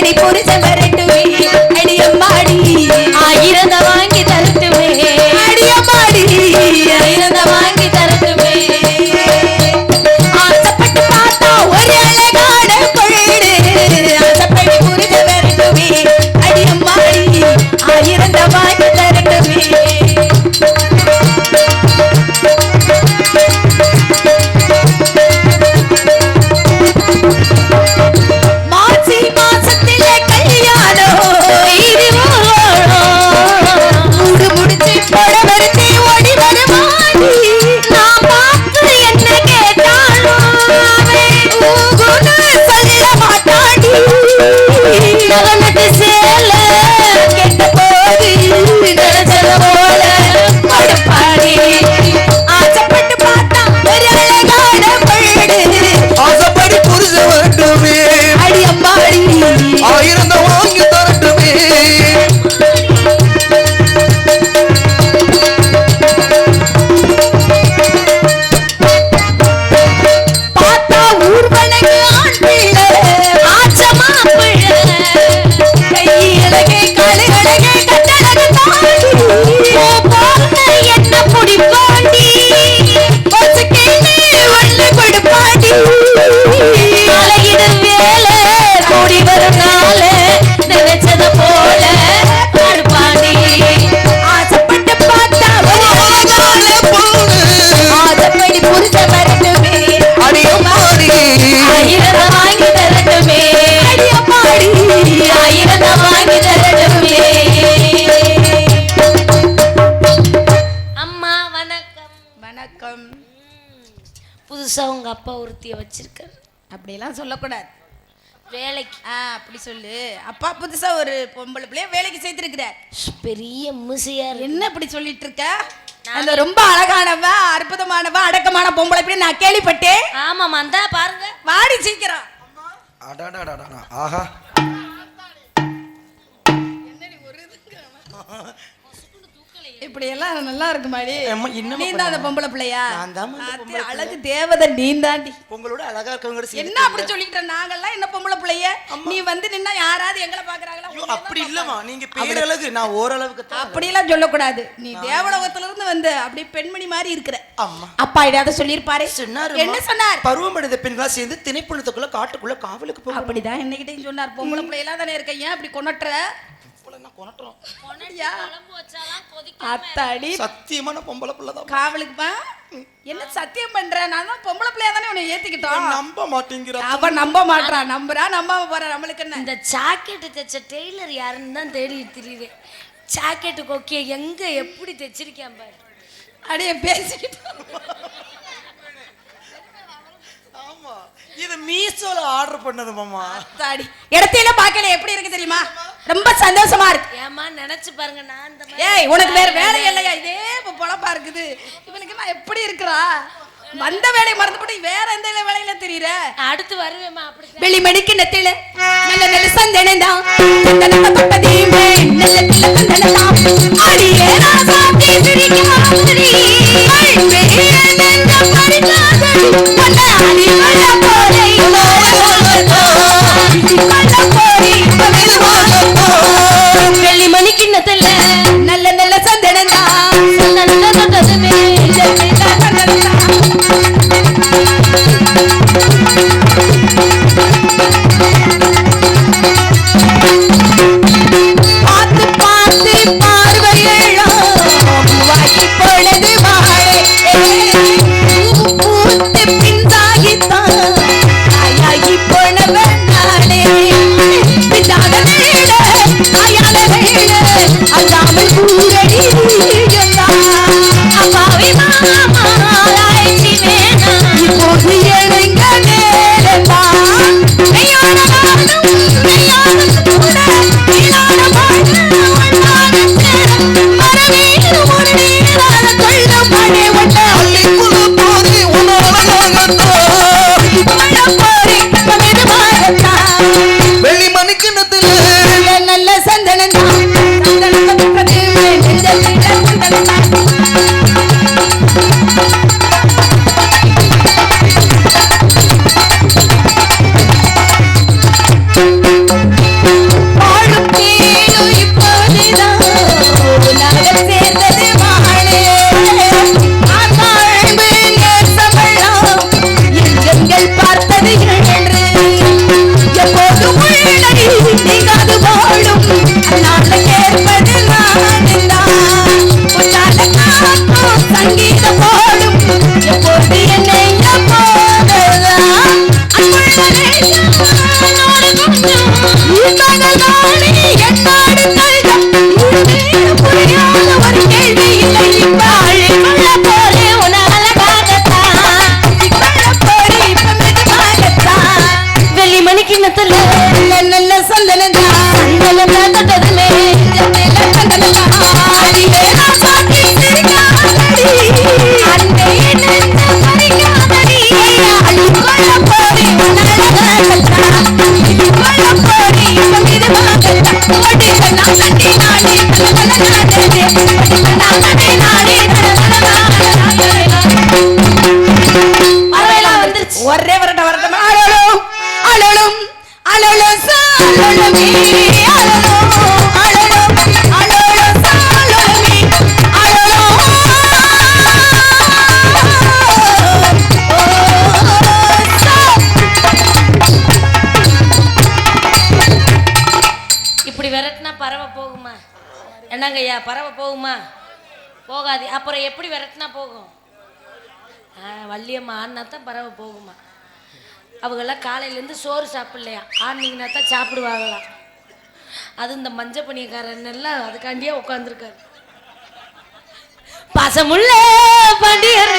ஆசைப்படி புரிச ஒருத்திய வச்சிருக்காரு. அப்படியெல்லாம் சொல்லக்கூடாது. வேலைக்கு. ஆ அப்படி சொல்லு. அப்பா புதுசா ஒரு பொம்பளை பிள்ளைய வேலைக்கு சேர்த்திருக்கிறார். பெரிய மிசையா இருக்கு. என்ன இப்படி சொல்லிட்டு இருக்க அந்த ரொம்ப அழகானவ அற்புதமானவ அடக்கமான பொம்பளை பிள்ளை நான் கேள்விப்பட்டேன். ஆமாமா அந்த பாருங்க. வாடி சீக்கிரம். ஆஹா. இப்படி எல்லாம் நல்லா இருக்கு என்னம்மா நீ தான் அந்த பொம்பளை பிள்ளையா? அழகு தேவதை நீ தாண்டி. உங்களோட அழகா இருக்கவங்க என்ன அப்படி சொல்லிக்கிட்ட நாங்கெல்லாம் என்ன பொம்பளை பிள்ளைய? நீ வந்து நின்னா யாராவது எங்களை பாக்குறாங்களா அப்படி இல்லம்மா. நீங்க பேரழகு நான் ஓரளவுக்கு தான். அப்படியெல்லாம் சொல்லக்கூடாது. நீ தேவலோகத்துல இருந்து வந்து அப்படி பெண்மணி மாதிரி இருக்கிற. அப்பா இடாத சொல்லியிருப்பாரு? சொன்னாரு என்ன சொன்னார்? பருவமடைந்த பெண்களா சேர்ந்து திணைப்புணத்துக்குள்ள காட்டுக்குள்ள காவலுக்கு போக அப்படிதான் என்னகிட்டயும் சொன்னார். பொம்பளை பிள்ளையெல்லாம் தானே இருக்க? ஏன் அப்படி கொண்டாட்டுற அத்தாடி. சத்தியமான பொம்பளை பிள்ளை தான். காவலுக்குப்பா. என்ன சத்தியம் பண்ற? நான் தான் பொம்பளை பிள்ளையா தானே உன்னை ஏத்திக்கிட்டோம். நம்ப மாட்டேங்கிற அவ நம்ப மாட்றான். நம்புறா நம்பாம போறா. நம்மளுக்கு என்ன? இந்த ஜாக்கெட் தைச்ச டெய்லர் யாருன்னு தான் தேடி திரியுது. ஜாக்கெட்டு கொக்கிய எங்க எப்படி தைச்சிருக்கேன் பாரு. அடைய பேசிக்கிட்டு. ஆமா. இது மீஷோல ஆர்டர் பண்ணது மாமா. அத்தாடி. இடத்தையில பார்க்கல எப்படி இருக்கு தெரியுமா? ரொம்ப சந்தோஷமா இருக்கு. ஏமா நினைச்சு பாருங்க நான் இந்த ஏய் உனக்கு வேற வேலை இல்லையா? இதே பொழப்பா இருக்குது. இவனுக்கு நான் எப்படி இருக்கிறா? வந்த வேலையை மறந்துபட்டு வேற எந்த வேலையில தெரியுற? அடுத்து வருவேம்மா அப்படி வெளிமணிக்கு நெத்தில நல்ல நல்ல சந்தனதான் சந்தனத்தை தொட்டதையுமே நல்ல நல்ல சந்தனதான் அடியே பறிக்காதடி உன்னை அடிவள போரை கொல்ல Thank you. Hey, நான் தெரிஞ்சு நான் பறவை போகுமா? போகாது. அப்புறம் எப்படி விரட்டினா போகும்? ஆ வள்ளியம்மா ஆடினா தான் பறவை போகுமா? அவங்கெல்லாம் காலையிலேருந்து சோறு சாப்பிட்லையா? ஆடினீங்கன்னா தான் சாப்பிடுவாங்களாம் அது இந்த மஞ்சள் பணியக்காரன் எல்லாம் அதுக்காண்டியே உட்காந்துருக்காரு பசமுள்ள பண்டிகர்.